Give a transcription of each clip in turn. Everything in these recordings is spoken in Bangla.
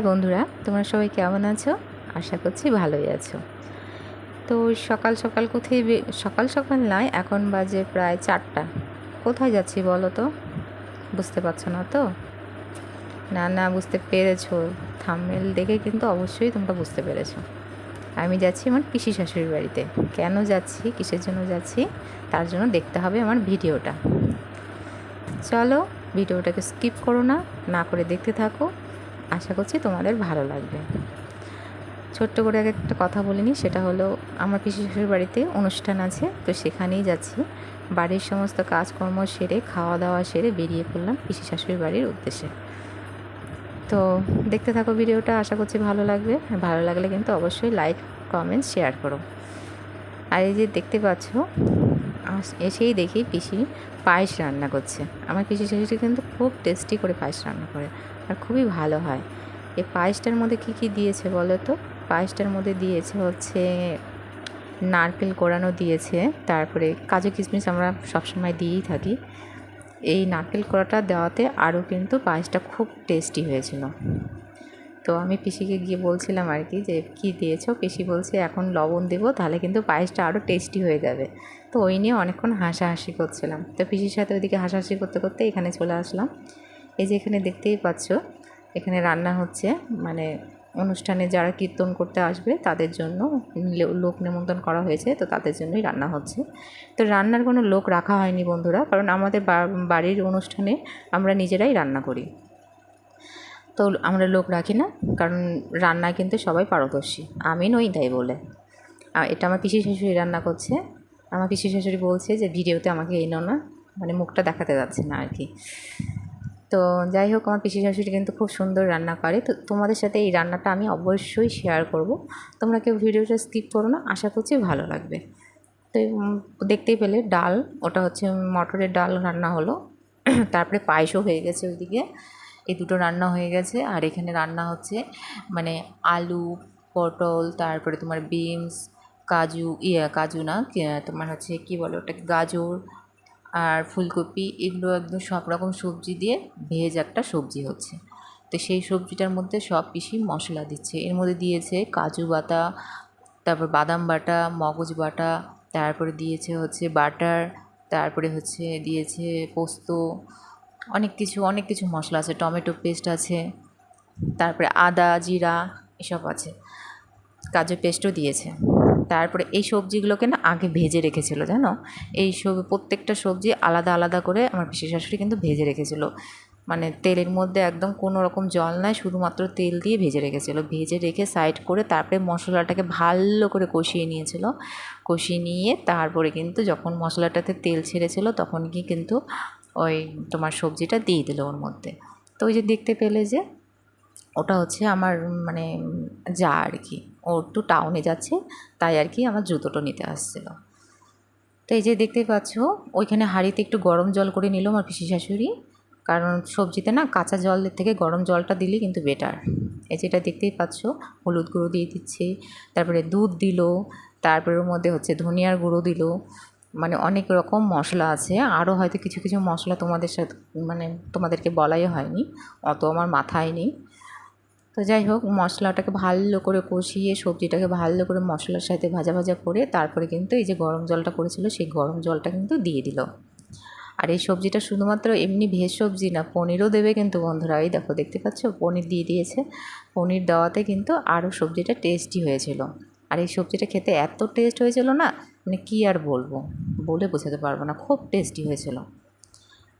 বন্ধুরা, তোমরা সবাই কেমন আছো? আশা করছি ভালোই আছো। তো সকাল সকাল কোথায় সকাল সকাল নয়, এখন বাজে প্রায় চারটা। কোথায় যাচ্ছি বলো তো? বুঝতে পারছ না তো? না না, বুঝতে পেরেছ। থাম্বনেল দেখে কিন্তু অবশ্যই তোমরা বুঝতে পেরেছ। আমি যাচ্ছি আমার পিসি শাশুড়ির বাড়িতে। কেন যাচ্ছি, কিসের জন্য যাচ্ছি, তার জন্য দেখতে হবে আমার ভিডিওটা। চলো ভিডিওটাকে স্কিপ করো না না করে দেখতে থাকো। আশা করছি তোমাদের ভালো লাগবে। ছোট্ট করে আগে একটা কথা বলিনি সেটা হলো আমার পিসি শ্বশুর বাড়িতে অনুষ্ঠান আছে, তো সেখানেই যাচ্ছি। বাড়ির সমস্ত কাজকর্ম সেরে, খাওয়া দাওয়া সেরে বেরিয়ে পড়লাম পিসি শাশুড়ির বাড়ির উদ্দেশ্যে। তো দেখতে থাকো ভিডিওটা, আশা করছি ভালো লাগবে। ভালো লাগলে কিন্তু অবশ্যই লাইক, কমেন্ট, শেয়ার করো। আর এই যে দেখতে পাচ্ছ এসেই দেখি পিসি পায়েস রান্না করছে। আমার পিসি শাশুড়ি কিন্তু খুব টেস্টি করে পায়েস রান্না করে আর খুবই ভালো হয়। এই পায়েসটার মধ্যে কী কী দিয়েছে বলো তো? পায়েসটার মধ্যে দিয়েছে হচ্ছে নারকেল কোড়ানো দিয়েছে, তারপরে কাজু কিশমিশ আমরা সবসময় দিয়েই থাকি। এই নারকেল কোড়াটা দেওয়াতে আরও কিন্তু পায়েসটা খুব টেস্টি হয়েছিল। তো আমি পিসিকে গিয়ে বলছিলাম আর কি যে, কী দিয়েছ? পিসি বলছে, এখন লবণ দেবো, তাহলে কিন্তু পায়েসটা আরও টেস্টি হয়ে যাবে। তো ওই নিয়ে অনেকক্ষণ হাসাহাসি করছিলাম। তো পিসির সাথে ওইদিকে হাসাহাসি করতে করতে এখানে চলে আসলাম। এই যে এখানে দেখতেই পাচ্ছ, এখানে রান্না হচ্ছে। মানে অনুষ্ঠানে যারা কীর্তন করতে আসবে, তাদের জন্য লোক নিমন্ত্রণ করা হয়েছে, তো তাদের জন্যই রান্না হচ্ছে। তো রান্নার কোনো লোক রাখা হয়নি বন্ধুরা, কারণ আমাদের বাড়ির অনুষ্ঠানে আমরা নিজেরাই রান্না করি। তো আমরা লোক রাখি না, কারণ রান্নায় কিন্তু সবাই পারদর্শী। আমি নই তাই বলে। এটা আমার পিসি শাশুড়ি রান্না করছে। আমার পিসি শাশুড়ি বলছে যে, ভিডিওতে আমাকে এই না। মানে মুখটা দেখাতে যাচ্ছে না আর কি। তো যাই হোক, আমার পিসি শাশুড়ি কিন্তু খুব সুন্দর রান্না করে। তো তোমাদের সাথে এই রান্নাটা আমি অবশ্যই শেয়ার করব। তোমরা কেউ ভিডিওটা স্কিপ করো না, আশা করছি ভালো লাগবে। তো দেখতেই পেলে ডাল, ওটা হচ্ছে মটরের ডাল রান্না হলো। তারপরে পায়েসও হয়ে গেছে ওইদিকে। এই দুটো রান্না হয়ে গেছে। আর এখানে রান্না হচ্ছে মানে আলু, পটল, তারপরে তোমার বিনস, কাজু ইয়ে কাজু না তোমার হচ্ছে কি বলে ওটাকে, গাজর আর ফুলকপি, এগুলো একদম সব রকম সবজি দিয়ে ভেজ একটা সবজি হচ্ছে। তো সেই সবজিটার মধ্যে সব পিসি মশলা দিচ্ছে। এর মধ্যে দিয়েছে কাজু বাটা, তারপর বাদাম বাটা, মগজ বাটা, তারপরে দিয়েছে হচ্ছে বাটার, তারপরে হচ্ছে দিয়েছে পোস্ত অনেক কিছু অনেক কিছু মশলা আছে। টমেটো পেস্ট আছে, তারপরে আদা, জিরা এসব আছে। কাজু পেস্টও দিয়েছে। তারপরে এই সবজিগুলোকে না আগে ভেজে রেখেছিল, জানো? এই সব, প্রত্যেকটা সবজি আলাদা আলাদা করে আমার পিসি শাশুড়ি কিন্তু ভেজে রেখেছিল। মানে তেলের মধ্যে একদম কোনো রকম জল নাই, শুধুমাত্র তেল দিয়ে ভেজে রেখেছিল। ভেজে রেখে সাইড করে তারপরে মশলাটাকে ভালো করে কষিয়ে নিয়েছিল। কষিয়ে নিয়ে তারপরে কিন্তু যখন মশলাটাতে তেল ছেড়েছিল, তখন কি কিন্তু ওই তোমার সবজিটা দিয়ে দিল ওর মধ্যে। তো ওই যে দেখতে পেলে যে ওটা হচ্ছে আমার মানে যা আর কি। ও একটু টাউনে যাচ্ছে, তাই আর কি আমার জুতোটা নিতে আসছিল। তো এই যে দেখতে পাচ্ছ, ওইখানে হাঁড়িতে একটু গরম জল করে নিল আমার পিসি শাশুড়ি। কারণ সবজিতে না কাঁচা জলের থেকে গরম জলটা দিলে কিন্তু বেটার এই যেটা দেখতেই পাচ্ছ, হলুদ গুঁড়ো দিয়ে দিচ্ছে, তারপরে দুধ দিল, তারপরে ওর মধ্যে হচ্ছে ধনিয়ার গুঁড়ো দিল। মানে অনেক রকম মশলা আছে। আরও হয়তো কিছু কিছু মশলা তোমাদের সাথে মানে তোমাদেরকে বলাই হয়নি, অত আমার মাথায় নেই। তো যাই হোক, মশলাটাকে ভালো করে কষিয়ে, সবজিটাকে ভালো করে মশলার সাথে ভাজা ভাজা করে তারপরে কিন্তু এই যে গরম জলটা করেছিল, সেই গরম জলটা কিন্তু দিয়ে দিল। আর এই সবজিটা শুধুমাত্র এমনি ভেজ সবজি না, পনিরও দেবে কিন্তু বন্ধুরা। এই দেখো, দেখতে পাচ্ছ? পনির দিয়ে দিয়েছে। পনির দেওয়াতে কিন্তু আরও সবজিটা টেস্টি হয়েছিল। আর এই সবজিটা খেতে এত টেস্ট হয়েছিল না মানে কী আর বলব? বলে বোঝাতে পারব না। খুব টেস্টি হয়েছিল।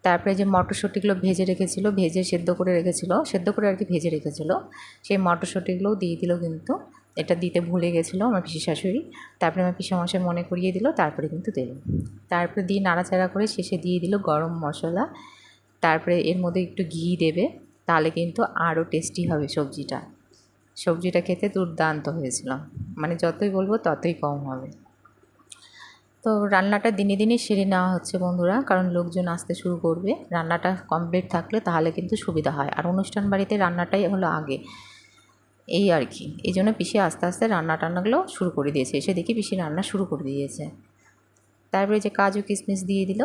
তারপরে যে মটরশুঁটিগুলো ভেজে রেখেছিল, ভেজে সেদ্ধ করে রেখেছিল, সেদ্ধ করে আর কি ভেজে রেখেছিল। সেই মটরশুঁটিগুলোও দিয়ে দিল কিন্তু। এটা দিতে ভুলে গেছিল আমার পিসি শাশুড়ি। তারপরে আমার পিসা মশাই মনে করিয়ে দিল, তারপরে কিন্তু দিল। তারপরে দিয়ে নাড়াচাড়া করে শেষে দিয়ে দিল গরম মশলা। তারপরে এর মধ্যে একটু ঘি দেবে, তাহলে কিন্তু আরও টেস্টি হবে সবজিটা। সবজিটা খেতে দুর্দান্ত হয়েছিল। মানে যতই বলব ততই কম হবে। তো রান্নাটা দিনে দিনে সেরে নেওয়া হচ্ছে বন্ধুরা, কারণ লোকজন আসতে শুরু করবে। রান্নাটা কমপ্লিট থাকলে তাহলে কিন্তু সুবিধা হয়। আর অনুষ্ঠান বাড়িতে রান্নাটাই হলো আগে। এই আর কি। এই জন্য পিসি আস্তে আস্তে রান্না টান্নাগুলো শুরু করে দিয়েছে। এসে দেখি পিসি রান্না শুরু করে দিয়েছে। তারপরে যে কাজু কিশমিশ দিয়ে দিল,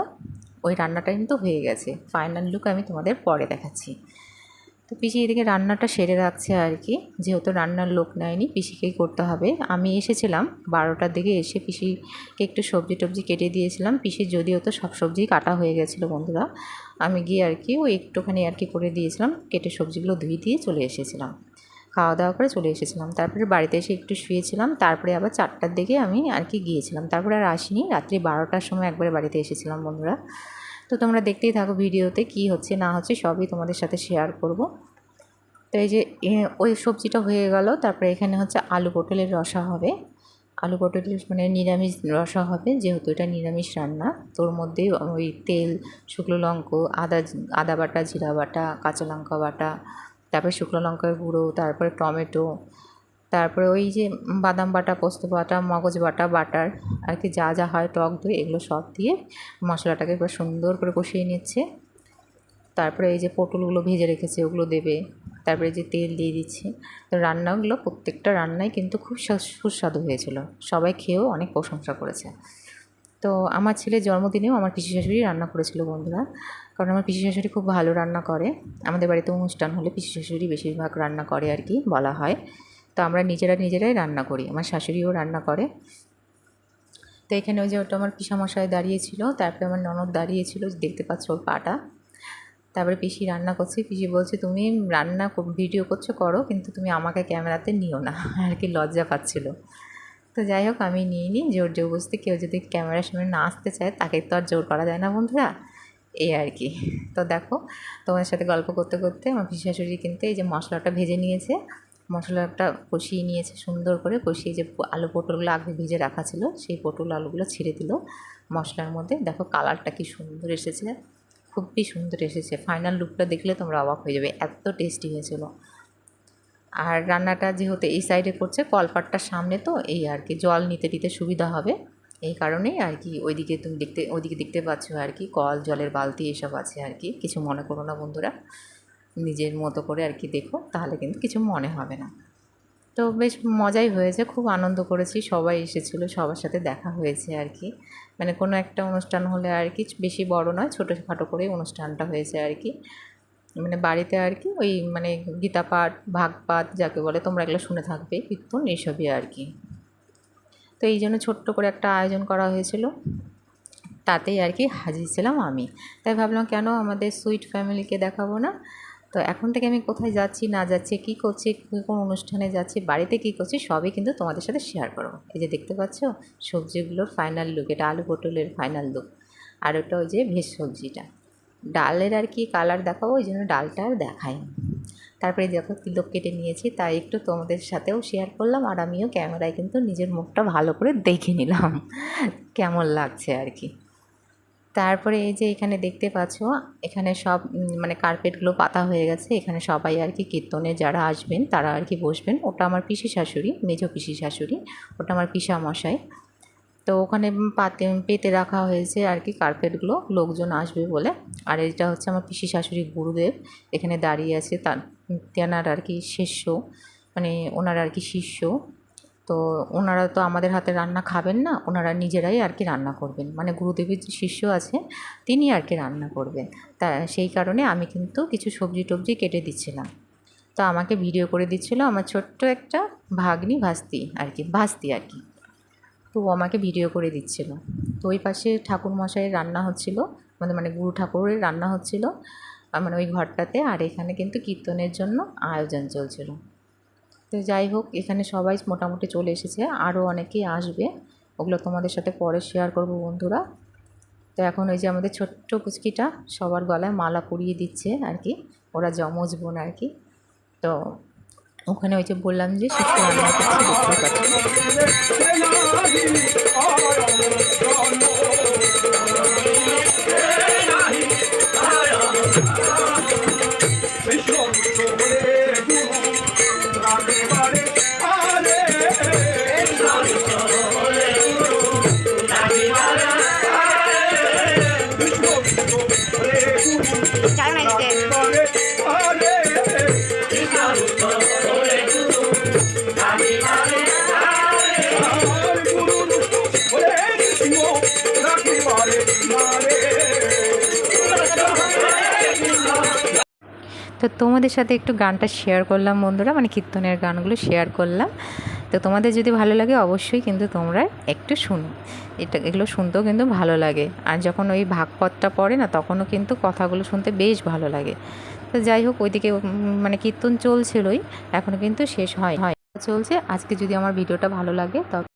ওই রান্নাটা কিন্তু হয়ে গেছে। ফাইনাল লুক আমি তোমাদের পরে দেখাচ্ছি। তো পিসি এদিকে রান্নাটা সেরে রাখছে আর কি। যেহেতু রান্নার লোক নেয়নি, পিসিকেই করতে হবে। আমি এসেছিলাম, বারোটার দিকে এসে পিসিকে একটু সবজি টবজি কেটে দিয়েছিলাম। পিসি যদিও তো সব সবজি কাটা হয়ে গেছিল বন্ধুরা। আমি গিয়ে আর কি ওই একটুখানি আর কি করে দিয়েছিলাম, কেটে সবজিগুলো ধুয়ে দিয়ে চলে এসেছিলাম। খাওয়া দাওয়া করে চলে এসেছিলাম। তারপরে বাড়িতে এসে একটু শুয়েছিলাম, তারপরে আবার চারটার দিকে আমি আর কি গিয়েছিলাম। তারপরে আর আসিনি, রাত্রি বারোটার সময় একবারে বাড়িতে এসেছিলাম বন্ধুরা। তো তোমরা দেখতেই থাকো ভিডিওতে কি হচ্ছে, না হচ্ছে, সবই তোমাদের সাথে শেয়ার করব। তো এই যে ওই সবজিটা হয়ে গেল, তারপরে এখানে হচ্ছে আলু পটলের রসা হবে। আলু পটলের মানে নিরামিষ রসা হবে, যেহেতু এটা নিরামিষ রান্না। তোর মধ্যে ওই তেল, শুকনো লঙ্কা, আদা আদা বাটা, জিরা বাটা, কাঁচা লঙ্কা বাটা, তারপরে শুকনো লঙ্কার গুঁড়ো, তারপরে টমেটো তারপরে ওই যে বাদাম বাটা, পোস্ত বাটা, মগজ বাটা, বাটার, আর কি যা যা হয়, টক দই, এগুলো সব দিয়ে মশলাটাকে এবার সুন্দর করে কষিয়ে নিচ্ছে। তারপরে এই যে পটলগুলো ভেজে রেখেছে, ওগুলো দেবে। তারপরে যে তেল দিয়ে দিচ্ছে। তো রান্নাগুলো প্রত্যেকটা রান্নাই কিন্তু খুব সুস্বাদু হয়েছিল। সবাই খেয়েও অনেক প্রশংসা করেছে। তো আমার ছেলের জন্মদিনেও আমার পিসি শাশুড়ি রান্না করেছিল, বন্ধুরা। কারণ আমার পিসি শাশুড়ি খুব ভালো রান্না করে। আমাদের বাড়িতে অনুষ্ঠান হলে পিসি শাশুড়ি বেশিরভাগ রান্না করে আর কি বলা হয়। তো আমরা নিজেরা নিজেরাই রান্না করি। আমার শাশুড়িও রান্না করে। তো এখানে ওই যে ওটা আমার পিসামশাই দাঁড়িয়েছিল, তারপরে আমার ননদ দাঁড়িয়েছিল, দেখতে পাচ্ছ ওর পাটা। তারপরে পিসি রান্না করছি, পিসি বলছে, তুমি রান্না ভিডিও করছ, করো, কিন্তু তুমি আমাকে ক্যামেরাতে নিও না। আর কি লজ্জা পাচ্ছিলো। তো যাই হোক, আমি নিয়ে নিই, জোর জবরদস্তি কেউ যদি ক্যামেরার সামনে না আসতে চায়, তাকে তো আর জোর করা যায় না, বন্ধুরা। এই আর কি। তো দেখো, তোমাদের সাথে গল্প করতে করতে আমার পিসি শাশুড়ি কিন্তু এই যে মশলাটা ভেজে নিয়েছে। মশলাটা কষিয়ে নিয়েছে, সুন্দর করে কষিয়ে যে আলু পটলগুলো আগে ভিজে রাখা ছিল, সেই পটল আলুগুলো ছেড়ে দিল মশলার মধ্যে। দেখো কালারটা কি সুন্দর এসেছে, খুবই সুন্দর এসেছে। ফাইনাল লুকটা দেখলে তোমরা অবাক হয়ে যাবে, এত টেস্টি হয়েছিল। আর রান্নাটা যেহেতু এই সাইডে করছে, কলপাটটার সামনে তো এই আর কি, জল নিতে দিতে সুবিধা হবে। এই কারণেই আর কি, ওইদিকে তুমি দেখতে, ওইদিকে দেখতে পাচ্ছ আর কি, কল, জলের বালতি এসব আছে আর কি, কিছু মনে করো না বন্ধুরা। নিজের মতো করে আর কি দেখো, তাহলে কিন্তু কিছু মনে হবে না। তো বেশ মজাই হয়েছে, খুব আনন্দ করেছি, সবাই এসেছিল, সবার সাথে দেখা হয়েছে আর কি। মানে কোনো একটা অনুষ্ঠান হলে আর কি বেশি বড় নয়, ছোটোখাটো করেই অনুষ্ঠানটা হয়েছে আর কি। মানে বাড়িতে আর কি ওই মানে গীতা পাঠ, ভাগ পাঠ, যাকে বলে, তোমরা এগুলো শুনে থাকবে, কীর্তন এইসবই আর কি। তো এই জন্য ছোট্ট করে একটা আয়োজন করা হয়েছিল, তাতেই আর কি হাজির ছিলাম আমি। তাই ভাবলাম, কেন আমাদের সুইট ফ্যামিলিকে দেখাবো না? তো এখন থেকে আমি কোথায় যাচ্ছি, না যাচ্ছি, কী করছি কোন অনুষ্ঠানে যাচ্ছি, বাড়িতে কী করছি, সবই কিন্তু তোমাদের সাথে শেয়ার করব। এই যে দেখতে পাচ্ছ সবজিগুলোর ফাইনাল লুক এটা আলু পটলের ফাইনাল লুক আর ওটা ওই যে ভেজ সবজিটা। ডালের আর কি কালার দেখাবো, ওই জন্য ডালটা আর দেখাই তারপরে দেখো তিলক কেটে নিয়েছি, তাই একটু তোমাদের সাথেও শেয়ার করলাম, আর আমিও ক্যামেরায় কিন্তু নিজের মুখটা ভালো করে দেখে নিলাম। কেমন লাগছে আর কি। তারপরে এই যে এখানে দেখতে পাচ্ছ, এখানে সব মানে কার্পেটগুলো পাতা হয়ে গেছে। এখানে সবাই আর কি কীর্তনে যারা আসবেন, তারা আর কি বসবেন। ওটা আমার পিসি শাশুড়ি মেজ পিসি শাশুড়ি, ওটা আমার পিসা মশাই। তো ওখানে পাতে, পেতে রাখা হয়েছে আর কি কার্পেটগুলো, লোকজন আসবে বলে। আর এটা হচ্ছে আমার পিসি শাশুড়ি গুরুদেব, এখানে দাঁড়িয়ে আছে তার তেনার আর কি শিষ্য মানে ওনার আর কি শিষ্য। তো ওনারা তো আমাদের হাতে রান্না খাবেন না, ওনারা নিজেরাই আর কি রান্না করবেন। মানে গুরুদেবের যে শিষ্য আছে, তিনি আর কি রান্না করবেন। তা সেই কারণে আমি কিন্তু কিছু সবজি টবজি কেটে দিচ্ছিলাম। তো আমাকে ভিডিও করে দিচ্ছিল আমার ছোট্ট একটা ভাগ্নি ভাস্তি আর কি ভাস্তি আর কি তো ও আমাকে ভিডিও করে দিচ্ছিল। তো ওই পাশে ঠাকুর মশাইয়ের রান্না হচ্ছিল মানে মানে গুরু ঠাকুরের রান্না হচ্ছিল। মানে ওই ঘরটাতে আর এখানে কিন্তু কীর্তনের জন্য আয়োজন চলছিল। তো যাই হোক, এখানে সবাই মোটামুটি চলে এসেছে, আরও অনেকেই আসবে। ওগুলো তোমাদের সাথে পরে শেয়ার করব বন্ধুরা। তো এখন ওই যে আমাদের ছোট্ট কুচকিটা, সবার গলায় মালা পরিয়ে দিচ্ছে আর কি ওরা জমজ বোন আর কি তো ওখানে ওই যে বললাম যে সুস্থ রান্না আমি তো তোমাদের সাথে একটু গানটা শেয়ার করলাম, বন্ধুরা মানে কীর্তনের গানগুলো শেয়ার করলাম। তো তোমাদের যদি ভালো লাগে, অবশ্যই কিন্তু তোমরা একটু শুনো। এটা, এগুলো শুনতেও কিন্তু ভালো লাগে। আর যখন ওই ভাগপথটা পড়ে না, তখনও কিন্তু কথাগুলো শুনতে বেশ ভালো লাগে। তো যাই হোক, ওইদিকে মানে কীর্তন চলছিলই এখনও কিন্তু শেষ হয় হয়। চলছে। আজকে যদি আমার ভিডিওটা ভালো লাগে, তবে